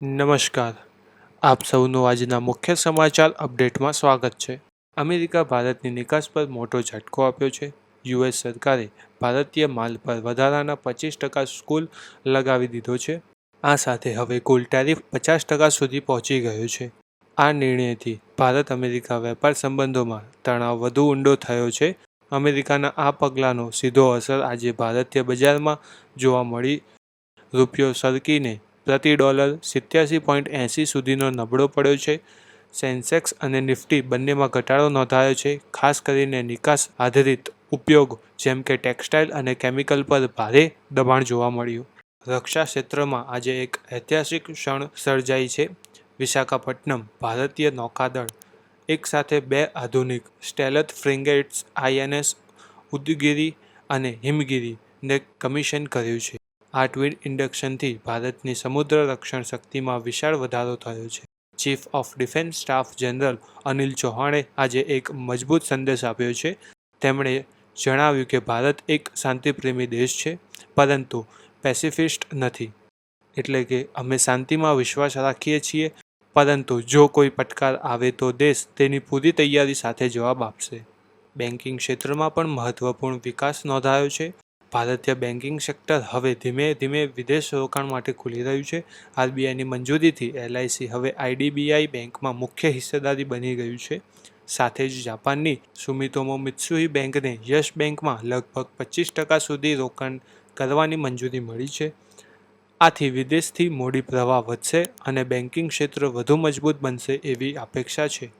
નમસ્કાર. આપ સૌનું આજના મુખ્ય સમાચાર અપડેટમાં સ્વાગત છે. અમેરિકા ભારતની નિકાસ પર મોટો ઝટકો આપ્યો છે. યુએસ સરકારે ભારતીય માલ પર વધારાના પચીસ ટકા સ્કૂલ લગાવી દીધો છે. આ સાથે હવે કુલ ટેરિફ પચાસ ટકા સુધી પહોંચી ગયો છે. આ નિર્ણયથી ભારત અમેરિકા વેપાર સંબંધોમાં તણાવ વધુ ઊંડો થયો છે. અમેરિકાના આ પગલાંનો સીધો અસર આજે ભારતીય બજારમાં જોવા મળી રૂપિયો સરકીને પ્રતિ ડોલર સિત્યાસી પોઈન્ટ એંસી સુધીનો નબળો પડ્યો છે. સેન્સેક્સ અને નિફ્ટી બંનેમાં ઘટાડો નોંધાયો છે, ખાસ કરીને નિકાસ આધારિત ઉપયોગ, જેમ કે ટેક્સટાઇલ અને કેમિકલ પર ભારે દબાણ જોવા મળ્યું. રક્ષા ક્ષેત્રમાં આજે એક ઐતિહાસિક ક્ષણ સર્જાઈ છે. વિશાખાપટ્ટનમ ભારતીય નૌકાદળ એક સાથે બે આધુનિક સ્ટેલથ ફ્રિંગેટ્સ આઈએનએસ ઉદગીરી અને હિમગીરીને કમિશન કર્યું છે. આ ટ્વીટ ઇન્ડક્શનથી ભારતની સમુદ્ર રક્ષણ શક્તિમાં વિશાળ વધારો થયો છે. Chief of defence staff general Anil ચૌહાણે આજે એક મજબૂત સંદેશ આપ્યો છે. તેમણે જણાવ્યું કે ભારત એક શાંતિપ્રેમી દેશ છે, પરંતુ પેસિફિસ્ટ નથી. એટલે કે અમે શાંતિમાં વિશ્વાસ રાખીએ છીએ, પરંતુ જો કોઈ પડકાર આવે તો દેશ તેની પૂરી તૈયારી સાથે જવાબ આપશે. બેન્કિંગ ક્ષેત્રમાં પણ મહત્વપૂર્ણ વિકાસ નોંધાયો છે. ભારતીય બેન્કિંગ સેક્ટર હવે ધીમે ધીમે વિદેશ રોકાણ માટે ખુલી રહ્યું છે. આરબીઆઈની મંજૂરીથી એલઆઈસી હવે આઈડીબીઆઈ બેંકમાં મુખ્ય હિસ્સેદારી બની ગયું છે. સાથે જ જાપાનની સુમિતોમો મિત્સુહી બેંકને યશ બેંકમાં લગભગ પચીસ ટકા સુધી રોકાણ કરવાની મંજૂરી મળી છે. આથી વિદેશથી મૂડી પ્રવાહ વધશે અને બેન્કિંગ ક્ષેત્ર વધુ મજબૂત બનશે એવી અપેક્ષા છે.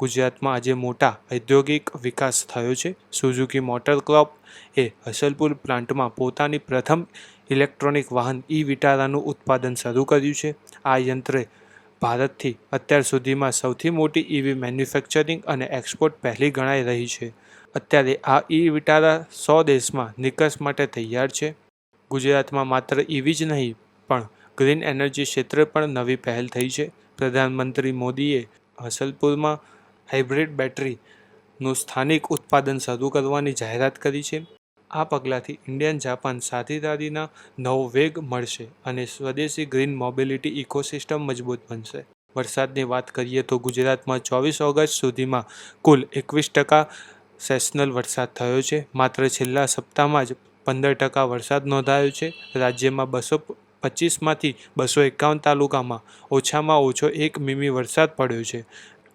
ગુજરાતમાં આજે મોટા ઔદ્યોગિક વિકાસ થયો છે. સુઝુકી મોટર ક્લબ એ હસલપુર પ્લાન્ટમાં પોતાની પ્રથમ ઇલેક્ટ્રોનિક વાહન ઈ વિટારાનું ઉત્પાદન શરૂ કર્યું છે. આ યંત્રે ભારતથી અત્યાર સુધીમાં સૌથી મોટી ઈવી મેન્યુફેક્ચરિંગ અને એક્સપોર્ટ પહેલી ગણાઈ રહી છે. અત્યારે આ ઈ વિટારા સો દેશમાં નિકાસ માટે તૈયાર છે. ગુજરાતમાં માત્ર ઈવી જ નહીં, પણ ગ્રીન એનર્જી ક્ષેત્રે પણ નવી પહેલ થઈ છે. પ્રધાનમંત્રી મોદીએ હસલપુરમાં હાઇબ્રિડ બેટરીનું સ્થાનિક ઉત્પાદન શરૂ કરવાની જાહેરાત કરી છે. આ પગલાંથી ઇન્ડિયન જાપાન સાથીદારીના નવો વેગ મળશે અને સ્વદેશી ગ્રીન મોબિલિટી ઇકોસિસ્ટમ મજબૂત બનશે. વરસાદની વાત કરીએ તો ગુજરાતમાં ચોવીસ ઓગસ્ટ સુધીમાં કુલ એકવીસ ટકા સેશનલ વરસાદ થયો છે. માત્ર છેલ્લા સપ્તાહમાં જ પંદર ટકા વરસાદ નોંધાયો છે. રાજ્યમાં બસો પચીસમાંથી બસો એકાવન તાલુકામાં ઓછામાં ઓછો એક મીમી વરસાદ પડ્યો છે.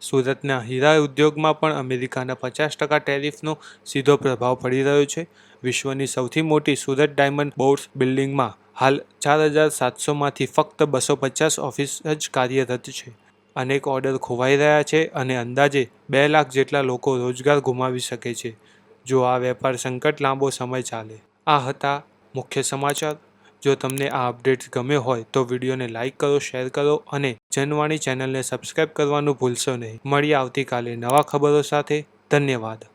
સુરતના હીરા ઉદ્યોગમાં પણ અમેરિકાના પચાસ ટકા ટેરિફનો સીધો પ્રભાવ પડી રહ્યો છે. વિશ્વની સૌથી મોટી સુરત ડાયમંડ બોર્ડ્સ બિલ્ડિંગમાં હાલ ચાર હજાર સાતસોમાંથી ફક્ત બસો પચાસ ઓફિસ જ કાર્યરત છે. અનેક ઓર્ડર ખોવાઈ રહ્યા છે અને અંદાજે બે લાખ જેટલા લોકો રોજગાર ગુમાવી શકે છે. જો આ વેપાર સંકટ લાંબો સમય ચાલે. આ હતા મુખ્ય સમાચાર. જો તમને આ અપડેટ્સ ગમે હોય તો વિડીયોને લાઇક કરો, શેર કરો અને જનવાણી ચેનલને સબસ્ક્રાઈબ કરવાનું ભૂલશો નહીં. મળીએ આવતીકાલે નવા ખબરો સાથે. ધન્યવાદ.